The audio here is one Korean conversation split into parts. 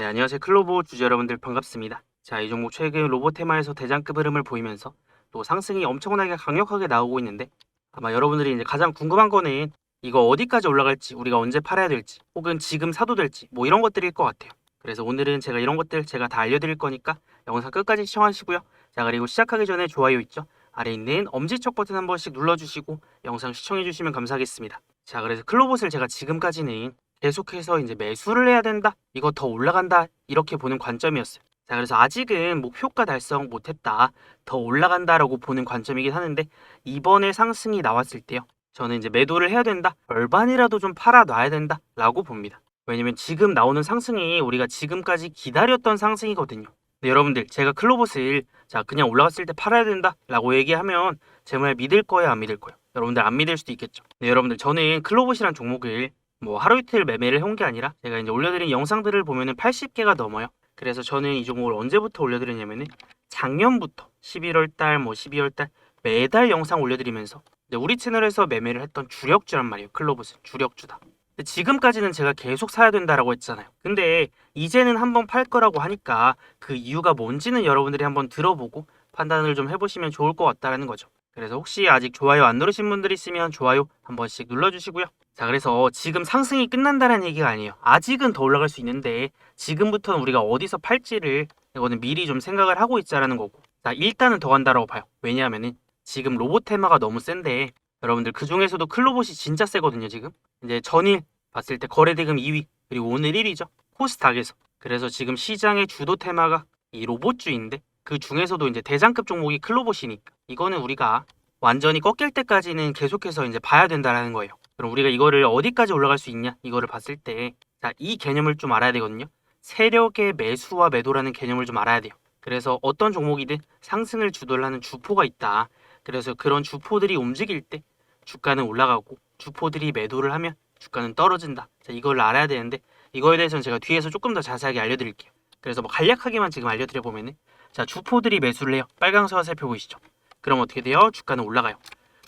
네, 안녕하세요. 클로보 주주 여러분들 반갑습니다. 자, 이 종목 최근 로봇 테마에서 대장급 흐름을 보이면서 또 상승이 엄청나게 강력하게 나오고 있는데 아마 여러분들이 이제 가장 궁금한 거는 이거 어디까지 올라갈지, 우리가 언제 팔아야 될지, 혹은 지금 사도 될지 뭐 이런 것들일 것 같아요. 그래서 오늘은 제가 이런 것들 제가 다 알려드릴 거니까 영상 끝까지 시청하시고요. 자, 그리고 시작하기 전에 좋아요 있죠? 아래 있는 엄지척 버튼 한 번씩 눌러주시고 영상 시청해주시면 감사하겠습니다. 자, 그래서 클로봇을 제가 지금까지는 계속해서 이제 매수를 해야 된다. 이거 더 올라간다. 이렇게 보는 관점이었어요. 자, 그래서 아직은 목표가 달성 못했다. 더 올라간다라고 보는 관점이긴 하는데 이번에 상승이 나왔을 때요. 저는 이제 매도를 해야 된다. 절반이라도 좀 팔아 놔야 된다라고 봅니다. 왜냐면 지금 나오는 상승이 우리가 지금까지 기다렸던 상승이거든요. 근데 여러분들 제가 클로봇을 자 그냥 올라갔을 때 팔아야 된다라고 얘기하면 제 말 믿을 거예요, 안 믿을 거예요? 여러분들 안 믿을 수도 있겠죠. 네, 여러분들 저는 클로봇이란 종목을 뭐 하루 이틀 매매를 해온 게 아니라 제가 이제 올려드린 영상들을 보면은 80개가 넘어요. 그래서 저는 이 종목을 언제부터 올려드렸냐면은 작년부터 11월 달, 뭐 12월 달 매달 영상 올려드리면서 우리 채널에서 매매를 했던 주력주란 말이에요. 클로봇은 주력주다. 지금까지는 제가 계속 사야 된다라고 했잖아요. 근데 이제는 한번 팔 거라고 하니까 그 이유가 뭔지는 여러분들이 한번 들어보고 판단을 좀 해보시면 좋을 것 같다라는 거죠. 그래서 혹시 아직 좋아요 안 누르신 분들 있으면 좋아요 한 번씩 눌러주시고요. 자, 그래서 지금 상승이 끝난다는 얘기가 아니에요. 아직은 더 올라갈 수 있는데 지금부터는 우리가 어디서 팔지를 이거는 미리 좀 생각을 하고 있자라는 거고. 자, 일단은 더 간다라고 봐요. 왜냐하면은 지금 로봇 테마가 너무 센데 여러분들 그 중에서도 클로봇이 진짜 세거든요, 지금. 이제 전일 봤을 때 거래 대금 2위 그리고 오늘 1위죠. 코스닥에서. 그래서 지금 시장의 주도 테마가 이 로봇주인데 그 중에서도 이제 대장급 종목이 클로봇이니까 이거는 우리가 완전히 꺾일 때까지는 계속해서 이제 봐야 된다라는 거예요. 그럼 우리가 이거를 어디까지 올라갈 수 있냐? 이거를 봤을 때, 자, 이 개념을 좀 알아야 되거든요. 세력의 매수와 매도라는 개념을 좀 알아야 돼요. 그래서 어떤 종목이든 상승을 주도를 하는 주포가 있다. 그래서 그런 주포들이 움직일 때 주가는 올라가고 주포들이 매도를 하면 주가는 떨어진다. 자, 이걸 알아야 되는데 이거에 대해서는 제가 뒤에서 조금 더 자세하게 알려드릴게요. 그래서 뭐 간략하게만 지금 알려드려 보면은 자, 주포들이 매수를 해요. 빨강선을 살펴보시죠. 그럼 어떻게 돼요? 주가는 올라가요.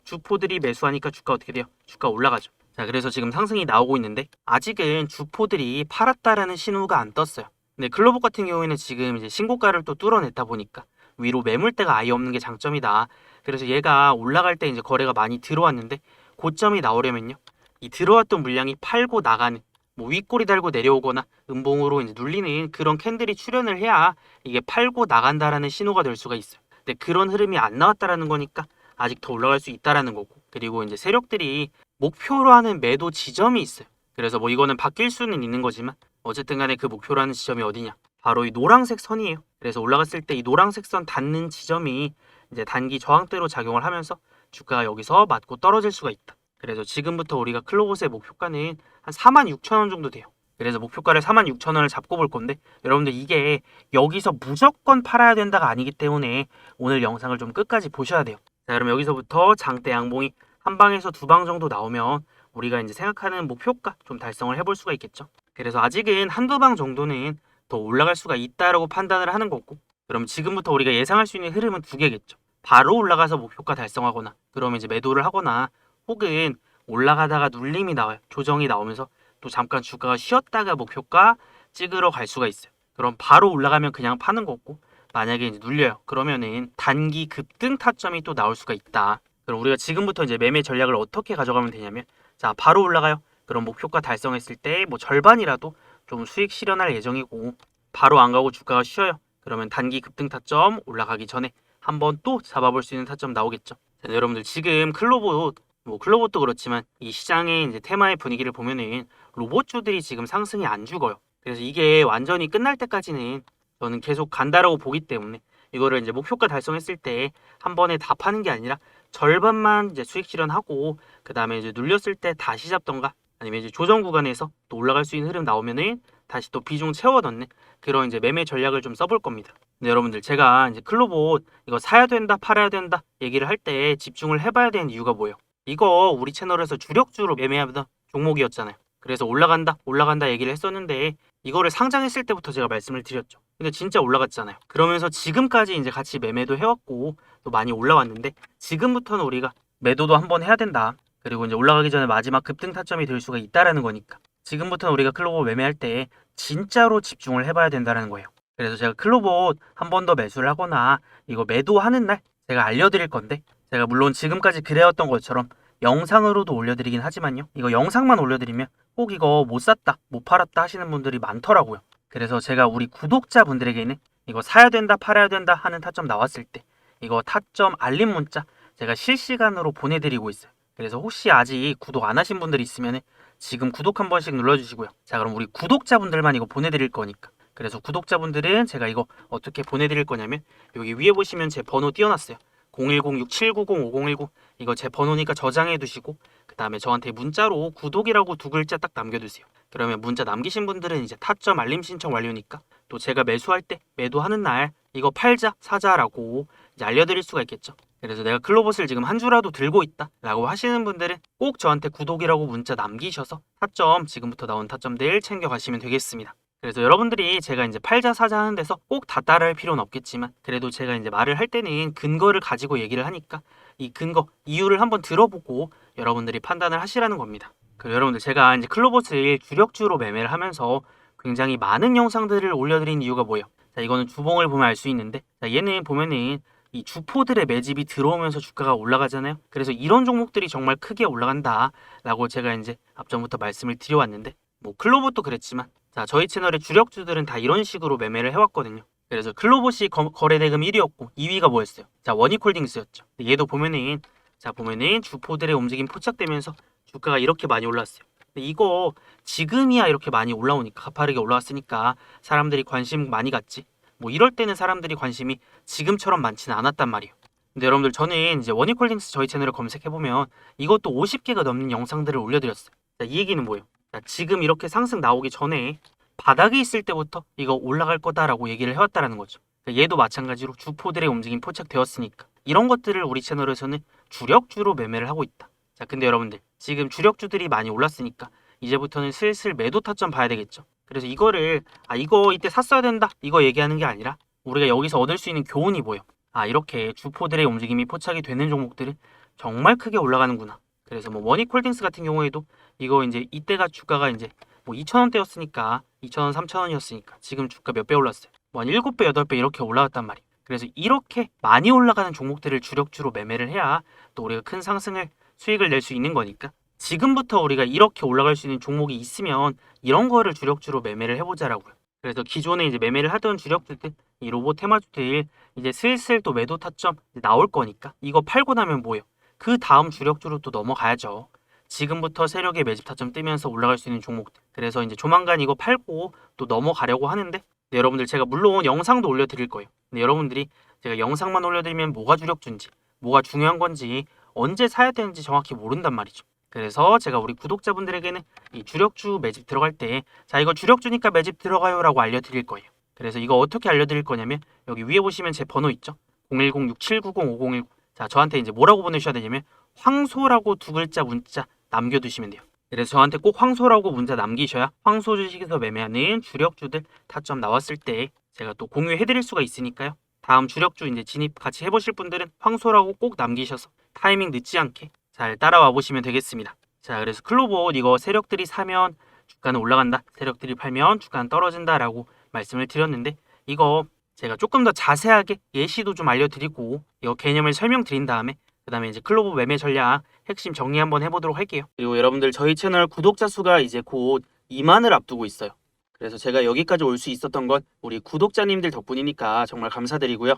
주포들이 매수하니까 주가 어떻게 돼요? 주가 올라가죠. 자, 그래서 지금 상승이 나오고 있는데 아직은 주포들이 팔았다라는 신호가 안 떴어요. 근데 클로봇 같은 경우에는 지금 이제 신고가를 또 뚫어냈다 보니까 위로 매물대가 아예 없는 게 장점이다. 그래서 얘가 올라갈 때 이제 거래가 많이 들어왔는데 고점이 나오려면요. 이 들어왔던 물량이 팔고 나가는 뭐 윗꼬리 달고 내려오거나 음봉으로 이제 눌리는 그런 캔들이 출현을 해야 이게 팔고 나간다라는 신호가 될 수가 있어요. 근데 그런 흐름이 안 나왔다라는 거니까 아직 더 올라갈 수 있다라는 거고 그리고 이제 세력들이 목표로 하는 매도 지점이 있어요. 그래서 뭐 이거는 바뀔 수는 있는 거지만 어쨌든 간에 그 목표로 하는 지점이 어디냐? 바로 이 노란색 선이에요. 그래서 올라갔을 때 이 노란색 선 닿는 지점이 이제 단기 저항대로 작용을 하면서 주가가 여기서 맞고 떨어질 수가 있다. 그래서 지금부터 우리가 클로봇의 목표가는 한 4만 6천 원 정도 돼요. 그래서 목표가를 4만 6천 원을 잡고 볼 건데 여러분들 이게 여기서 무조건 팔아야 된다가 아니기 때문에 오늘 영상을 좀 끝까지 보셔야 돼요. 자, 그럼 여기서부터 장대 양봉이 한 방에서 두 방 정도 나오면 우리가 이제 생각하는 목표가 좀 달성을 해볼 수가 있겠죠. 그래서 아직은 한두 방 정도는 더 올라갈 수가 있다라고 판단을 하는 거고 그럼 지금부터 우리가 예상할 수 있는 흐름은 두 개겠죠. 바로 올라가서 목표가 달성하거나 그러면 이제 매도를 하거나 혹은 올라가다가 눌림이 나와요. 조정이 나오면서 또 잠깐 주가가 쉬었다가 목표가 찍으러 갈 수가 있어요. 그럼 바로 올라가면 그냥 파는 거고 만약에 이제 눌려요. 그러면은 단기 급등 타점이 또 나올 수가 있다. 그럼 우리가 지금부터 이제 매매 전략을 어떻게 가져가면 되냐면 자 바로 올라가요. 그럼 목표가 달성했을 때 뭐 절반이라도 좀 수익 실현할 예정이고 바로 안 가고 주가가 쉬어요. 그러면 단기 급등 타점 올라가기 전에 한번 또 잡아볼 수 있는 타점 나오겠죠. 자, 여러분들 지금 클로봇 뭐 클로봇도 그렇지만 이 시장의 이제 테마의 분위기를 보면은 로봇주들이 지금 상승이 안 죽어요. 그래서 이게 완전히 끝날 때까지는 저는 계속 간다라고 보기 때문에 이거를 이제 목표가 달성했을 때 한 번에 다 파는 게 아니라 절반만 이제 수익 실현하고 그 다음에 이제 눌렸을 때 다시 잡던가 아니면 이제 조정 구간에서 또 올라갈 수 있는 흐름 나오면은 다시 또 비중 채워 넣는 그런 이제 매매 전략을 좀 써볼 겁니다. 근데 여러분들 제가 이제 클로봇 이거 사야 된다 팔아야 된다 얘기를 할 때 집중을 해봐야 되는 이유가 뭐예요? 이거 우리 채널에서 주력주로 매매하던 종목이었잖아요. 그래서 올라간다 올라간다 얘기를 했었는데 이거를 상장했을 때부터 제가 말씀을 드렸죠. 근데 진짜 올라갔잖아요. 그러면서 지금까지 이제 같이 매매도 해왔고 또 많이 올라왔는데 지금부터는 우리가 매도도 한번 해야 된다. 그리고 이제 올라가기 전에 마지막 급등 타점이 될 수가 있다라는 거니까. 지금부터는 우리가 클로버 매매할 때 진짜로 집중을 해봐야 된다는 거예요. 그래서 제가 클로버 한 번 더 매수를 하거나 이거 매도하는 날 제가 알려드릴 건데 제가 물론 지금까지 그래왔던 것처럼 영상으로도 올려드리긴 하지만요. 이거 영상만 올려드리면 꼭 이거 못 샀다, 못 팔았다 하시는 분들이 많더라고요. 그래서 제가 우리 구독자분들에게는 이거 사야 된다, 팔아야 된다 하는 타점 나왔을 때 이거 타점 알림 문자 제가 실시간으로 보내드리고 있어요. 그래서 혹시 아직 구독 안 하신 분들이 있으면 지금 구독 한 번씩 눌러주시고요. 자, 그럼 우리 구독자분들만 이거 보내드릴 거니까. 그래서 구독자분들은 제가 이거 어떻게 보내드릴 거냐면 여기 위에 보시면 제 번호 띄워놨어요. 010-6790-5019 이거 제 번호니까 저장해 두시고 그 다음에 저한테 문자로 구독이라고 두 글자 딱 남겨두세요. 그러면 문자 남기신 분들은 이제 타점 알림 신청 완료니까 또 제가 매수할 때 매도하는 날 이거 팔자 사자라고 이제 알려드릴 수가 있겠죠. 그래서 내가 클로봇을 지금 한 주라도 들고 있다 라고 하시는 분들은 꼭 저한테 구독이라고 문자 남기셔서 타점 지금부터 나온 타점들 챙겨가시면 되겠습니다. 그래서 여러분들이 제가 이제 팔자 사자 하는 데서 꼭 다 따라할 필요는 없겠지만 그래도 제가 이제 말을 할 때는 근거를 가지고 얘기를 하니까 이 근거 이유를 한번 들어보고 여러분들이 판단을 하시라는 겁니다. 그리고 여러분들 제가 이제 클로봇을 주력주로 매매를 하면서 굉장히 많은 영상들을 올려드린 이유가 뭐예요? 자 이거는 주봉을 보면 알 수 있는데 자 얘는 보면은 이 주포들의 매집이 들어오면서 주가가 올라가잖아요. 그래서 이런 종목들이 정말 크게 올라간다라고 제가 이제 앞전부터 말씀을 드려왔는데 뭐 클로봇도 그랬지만 자 저희 채널의 주력주들은 다 이런 식으로 매매를 해왔거든요. 그래서 클로봇이 거, 거래대금 1위였고 2위가 뭐였어요? 자 원익홀딩스였죠. 얘도 보면은 자 보면은 주포들의 움직임 포착되면서 주가가 이렇게 많이 올랐어요. 이거 지금이야 이렇게 많이 올라오니까 가파르게 올라왔으니까 사람들이 관심 많이 갖지. 뭐 이럴 때는 사람들이 관심이 지금처럼 많지는 않았단 말이에요. 근데 여러분들 저는 이제 원익홀딩스 저희 채널을 검색해 보면 이것도 50개가 넘는 영상들을 올려드렸어요. 자, 이 얘기는 뭐예요? 자, 지금 이렇게 상승 나오기 전에 바닥에 있을 때부터 이거 올라갈 거다라고 얘기를 해왔다라는 거죠. 그러니까 얘도 마찬가지로 주포들의 움직임 포착되었으니까 이런 것들을 우리 채널에서는 주력주로 매매를 하고 있다. 자, 근데 여러분들 지금 주력주들이 많이 올랐으니까 이제부터는 슬슬 매도 타점 봐야 되겠죠. 그래서 이거를 아 이거 이때 샀어야 된다 이거 얘기하는 게 아니라 우리가 여기서 얻을 수 있는 교훈이 뭐예요? 아 이렇게 주포들의 움직임이 포착이 되는 종목들은 정말 크게 올라가는구나. 그래서 뭐 원익홀딩스 같은 경우에도 이거 이제 이때가 주가가 이제 뭐 2,000원대였으니까 2,000원, 3,000원이었으니까 지금 주가 몇 배 올랐어요? 뭐한 7배, 8배 이렇게 올라갔단 말이에요. 그래서 이렇게 많이 올라가는 종목들을 주력주로 매매를 해야 또 우리가 큰 상승을 수익을 낼 수 있는 거니까 지금부터 우리가 이렇게 올라갈 수 있는 종목이 있으면 이런 거를 주력주로 매매를 해보자라고요. 그래서 기존에 이제 매매를 하던 주력주들, 이 로봇 테마주들 이제 슬슬 또 매도 타점 나올 거니까 이거 팔고 나면 뭐예요? 그 다음 주력주로 또 넘어가야죠. 지금부터 세력의 매집 타점 뜨면서 올라갈 수 있는 종목들. 그래서 이제 조만간 이거 팔고 또 넘어가려고 하는데 네, 여러분들 제가 물론 영상도 올려드릴 거예요. 근데 여러분들이 제가 영상만 올려드리면 뭐가 주력주인지, 뭐가 중요한 건지, 언제 사야 되는지 정확히 모른단 말이죠. 그래서 제가 우리 구독자분들에게는 이 주력주 매집 들어갈 때, 자, 이거 주력주니까 매집 들어가요 라고 알려드릴 거예요. 그래서 이거 어떻게 알려드릴 거냐면, 여기 위에 보시면 제 번호 있죠? 010-6790-5019. 자, 저한테 이제 뭐라고 보내셔야 되냐면, 황소라고 두 글자 문자 남겨두시면 돼요. 그래서 저한테 꼭 황소라고 문자 남기셔야 황소 주식에서 매매하는 주력주들 타점 나왔을 때 제가 또 공유해드릴 수가 있으니까요. 다음 주력주 이제 진입 같이 해보실 분들은 황소라고 꼭 남기셔서 타이밍 늦지 않게 잘 따라와 보시면 되겠습니다. 자, 그래서 클로봇 이거 세력들이 사면 주가는 올라간다, 세력들이 팔면 주가는 떨어진다라고 말씀을 드렸는데 이거 제가 조금 더 자세하게 예시도 좀 알려드리고 이거 개념을 설명드린 다음에 그 다음에 이제 클로버 매매 전략 핵심 정리 한번 해보도록 할게요. 그리고 여러분들 저희 채널 구독자 수가 이제 곧 2만을 앞두고 있어요. 그래서 제가 여기까지 올 수 있었던 건 우리 구독자님들 덕분이니까 정말 감사드리고요.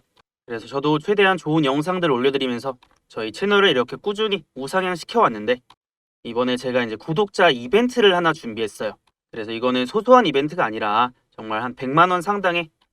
그래서 저도 최대한 좋은 영상들을 올려드리면서 저희 채널을 이렇게 꾸준히 우상향 시켜왔는데 이번에 제가 이제 구독자 이벤트를 하나 준비했어요. 그래서 이거는 소소한 이벤트가 아니라 정말 한 100만 원 상당의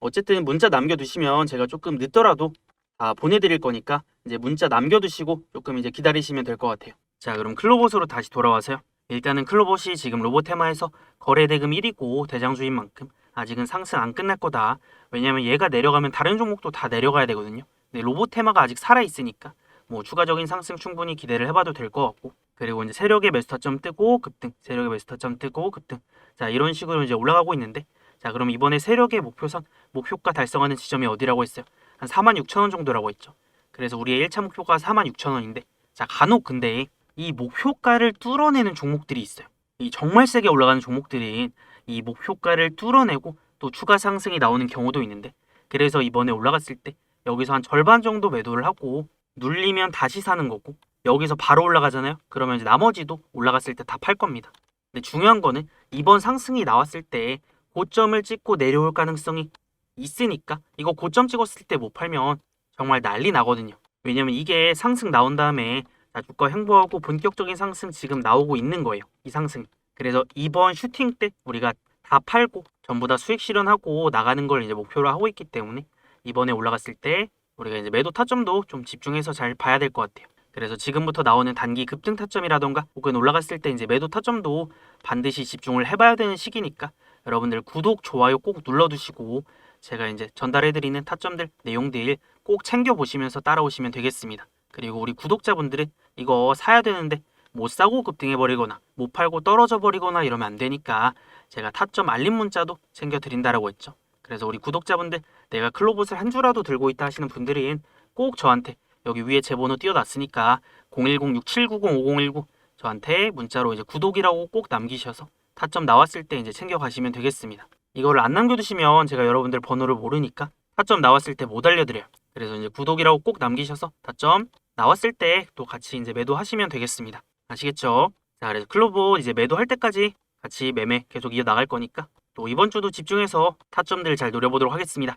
어쨌든 문자 남겨두시면 제가 조금 늦더라도 다 보내드릴 거니까 이제 문자 남겨두시고 조금 이제 기다리시면 될 것 같아요. 자 그럼 클로봇으로 다시 돌아와서요. 일단은 클로봇이 지금 로봇 테마에서 거래 대금 1위고 대장주인 만큼 아직은 상승 안 끝날 거다. 왜냐면 얘가 내려가면 다른 종목도 다 내려가야 되거든요. 근데 로봇 테마가 아직 살아 있으니까 뭐 추가적인 상승 충분히 기대를 해봐도 될 것 같고 그리고 이제 세력의 매수타점 뜨고 급등, 세력의 매수타점 뜨고 급등. 자 이런 식으로 이제 올라가고 있는데 자 그럼 이번에 세력의 목표선 목표가 달성하는 지점이 어디라고 했어요? 한 46,000원 정도라고 했죠. 그래서 우리의 1차 목표가 46,000원인데 자 간혹 근데 이 목표가를 뚫어내는 종목들이 있어요. 이 정말 세게 올라가는 종목들인 이 목표가를 뚫어내고 또 추가 상승이 나오는 경우도 있는데 그래서 이번에 올라갔을 때 여기서 한 절반 정도 매도를 하고 눌리면 다시 사는 거고 여기서 바로 올라가잖아요. 그러면 이제 나머지도 올라갔을 때 다 팔 겁니다. 근데 중요한 거는 이번 상승이 나왔을 때 고점을 찍고 내려올 가능성이 있으니까 이거 고점 찍었을 때 못 팔면 정말 난리 나거든요. 왜냐면 이게 상승 나온 다음에 자, 주가 횡보하고 본격적인 상승 지금 나오고 있는 거예요. 이 상승. 그래서 이번 슈팅 때 우리가 다 팔고 전부 다 수익 실현하고 나가는 걸 이제 목표로 하고 있기 때문에 이번에 올라갔을 때 우리가 이제 매도 타점도 좀 집중해서 잘 봐야 될 것 같아요. 그래서 지금부터 나오는 단기 급등 타점이라던가 혹은 올라갔을 때 이제 매도 타점도 반드시 집중을 해봐야 되는 시기니까 여러분들 구독, 좋아요 꼭 눌러두시고 제가 이제 전달해드리는 타점들, 내용들 꼭 챙겨보시면서 따라오시면 되겠습니다. 그리고 우리 구독자분들은 이거 사야 되는데 못 사고 급등해버리거나 못 팔고 떨어져 버리거나 이러면 안 되니까 제가 타점 알림 문자도 챙겨드린다라고 했죠. 그래서 우리 구독자분들 내가 클로봇을 한 주라도 들고 있다 하시는 분들은 꼭 저한테 여기 위에 제 번호 띄워놨으니까 010-6790-5019 저한테 문자로 이제 구독이라고 꼭 남기셔서 타점 나왔을 때 이제 챙겨 가시면 되겠습니다. 이거를 안 남겨두시면 제가 여러분들 번호를 모르니까 타점 나왔을 때 못 알려드려요. 그래서 이제 구독이라고 꼭 남기셔서 타점 나왔을 때 또 같이 이제 매도하시면 되겠습니다. 아시겠죠? 자, 그래서 클로봇 이제 매도할 때까지 같이 매매 계속 이어 나갈 거니까 또 이번 주도 집중해서 타점들 잘 노려보도록 하겠습니다.